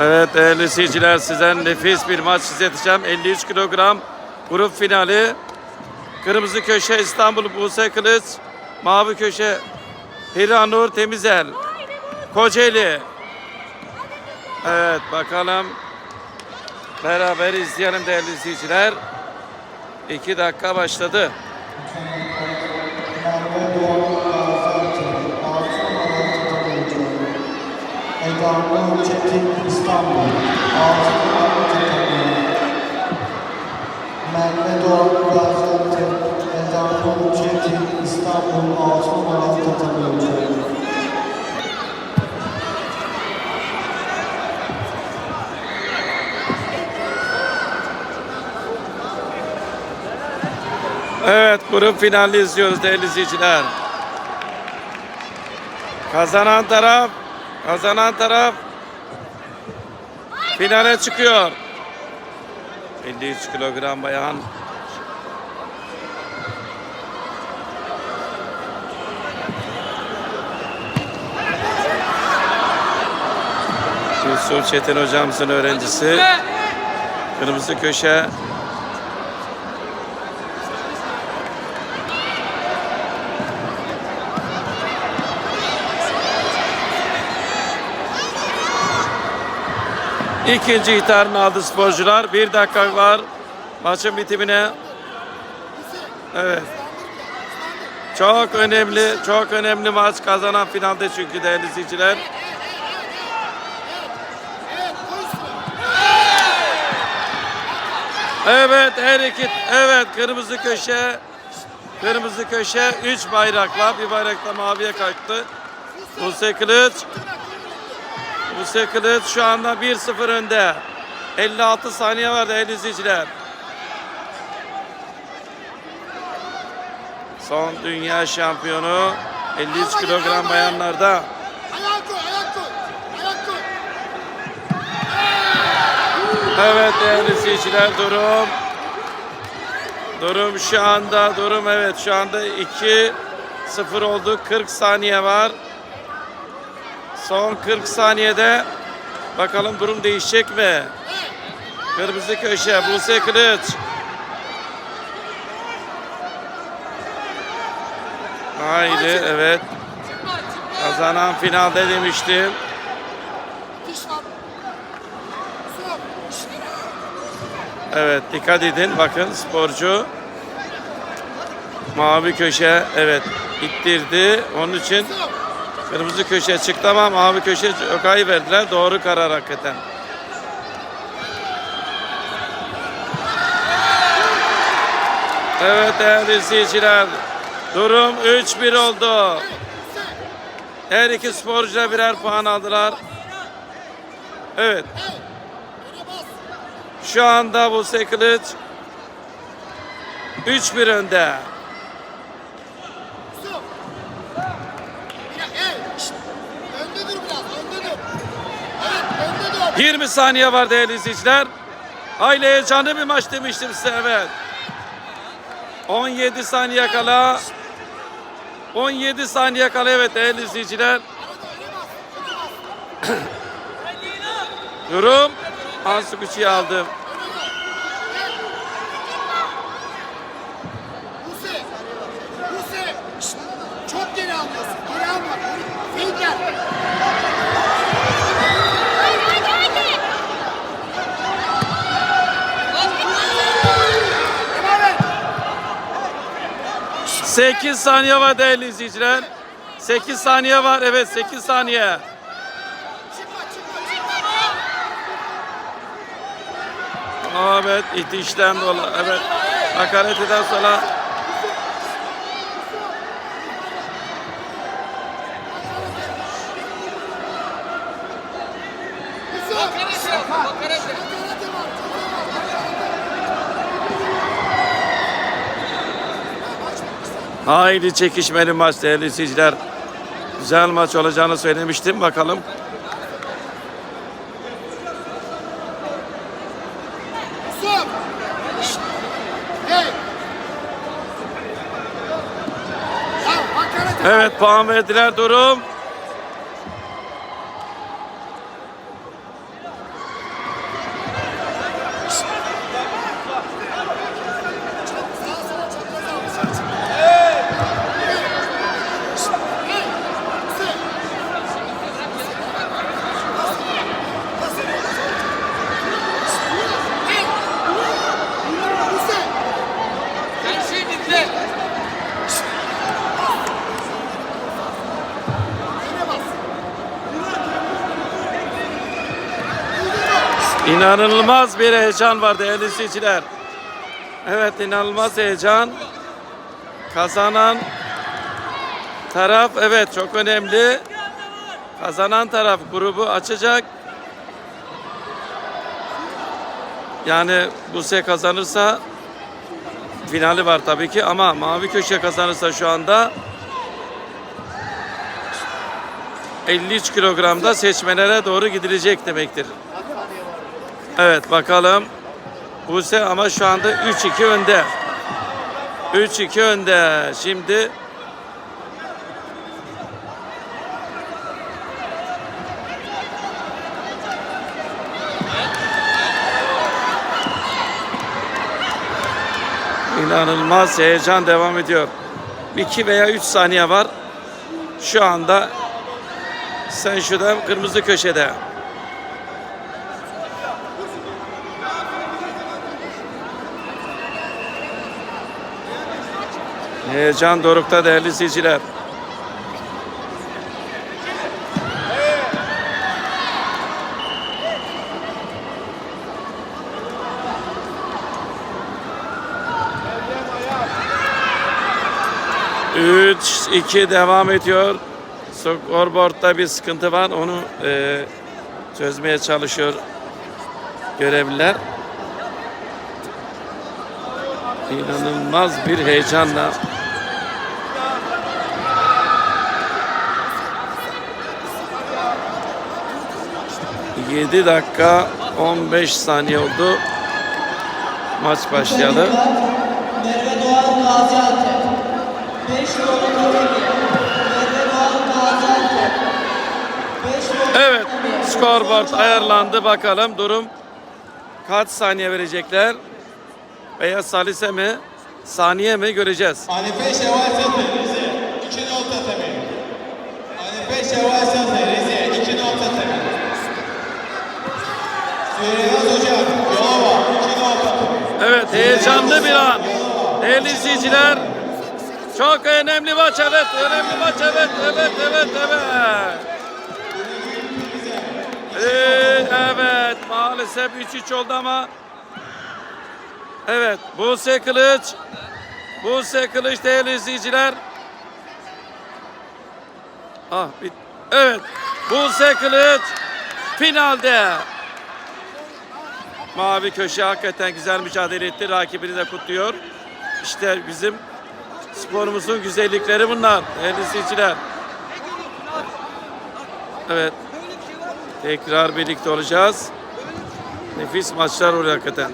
Evet değerli seyirciler size nefis bir maç izleteceğim. 53 kilogram grup finali. Kırmızı köşe İstanbul Buse Kılıç. Mavi köşe Hiranur Temizel. Kocaeli. Evet bakalım. Beraber izleyelim değerli izleyiciler. 2 dakika başladı. Edanlı Çetin İstanbul, Altın takımı. Merve Doğan. Evet grup finali izliyoruz değerli izleyiciler. Kazanan taraf kazanan taraf finale çıkıyor. 53 kilogram bayan Yusuf Çetin hocamızın öğrencisi. Kırmızı köşe İkinci ihtarını aldı sporcular. Bir dakika var maçın bitimine. Evet. Çok önemli, çok önemli maç kazanan finalde çünkü değerli izleyiciler. Evet her iki, evet kırmızı köşe, kırmızı köşe, üç bayrakla, bir bayrakla maviye kalktı. Buse Kılıç, Buse Kılıç şu anda 1-0 önde. 56 saniye var değerli izleyiciler. Son dünya şampiyonu 53 kilogram bayanlarda. Evet değerli izleyiciler durum. Durum şu anda durum evet şu anda 2-0 oldu. 40 saniye var. Son 40 saniyede bakalım durum değişecek mi? Kırmızı köşe Buse Kılıç. Haydi evet. Kazanan finalde demiştim. Evet dikkat edin bakın sporcu mavi köşe evet ittirdi onun için kırmızı köşe çıktı ama mavi köşe Ökay'ı verdiler doğru karar hakikaten. Evet değerli izleyiciler durum 3-1 oldu. Her iki sporcu birer puan aldılar. Evet. Şu anda Buse Kılıç 3-1 önde. Su. Bir dakika, evet. Şşt. Önde dur biraz, önde dur. Evet, önde dur. 20 saniye var değerli izleyiciler. Hayli heyecanlı bir maç demiştim size evet. 17 saniye kala 17 saniye kala evet değerli izleyiciler. Durum Hansu Küçü'yü aldım. 8 saniye var değerli izleyiciler. 8 saniye var evet 8 saniye. Evet itişten dolayı evet hakaret eden sonra Buse. Hakaret var. Hakaret var. Haydi çekişmeli maç değerli izleyiciler. Güzel maç olacağını söylemiştim. Bakalım. Evet puan verdiler durum. İnanılmaz bir heyecan var değerli izleyiciler. Evet inanılmaz heyecan. Kazanan taraf evet çok önemli. Kazanan taraf grubu açacak. Yani Buse kazanırsa finali var tabii ki ama mavi köşe kazanırsa şu anda 53 kilogramda seçmelere doğru gidilecek demektir. Evet bakalım. Buse ama şu anda 3-2 önde. 3-2 önde. Şimdi İnanılmaz heyecan devam ediyor. 2 veya 3 saniye var. Şu anda sen şurada kırmızı köşede. Heyecan dorukta değerli izleyiciler. Üç, iki devam ediyor. Scoreboard'da bir sıkıntı var. Onu e, çözmeye çalışıyor görevliler. İnanılmaz bir heyecanla. Yedi dakika 15 saniye oldu. Maç başlayalı. Merve Doğan Gaziantep. 5 yolu Katıgil. Merve Doğan Gaziantep. 5 yolu Evet, scoreboard ayarlandı. Bakalım durum kaç saniye verecekler? Veya salise mi? Saniye mi göreceğiz. Hanife Şevval Sefer, Rize. 2 nokta tabii. Hanife Şevval Sefer, Rize. 2 nokta tabii. Süreyaz Hocam, Yalova. 2 nokta tabii. Evet, heyecanlı bir an. Değerli izleyiciler, çok önemli maç. Evet, önemli maç. Evet, evet, evet, evet. Ee, evet, maalesef 3-3 oldu ama Evet, Buse Kılıç Buse Kılıç değerli izleyiciler Ah, bit Evet, Buse Kılıç finalde Mavi köşe hakikaten güzel mücadele etti. Rakibini de kutluyor. İşte bizim sporumuzun güzellikleri bunlar. Değerli izleyiciler. Evet. Tekrar birlikte olacağız. Nefis maçlar oluyor hakikaten.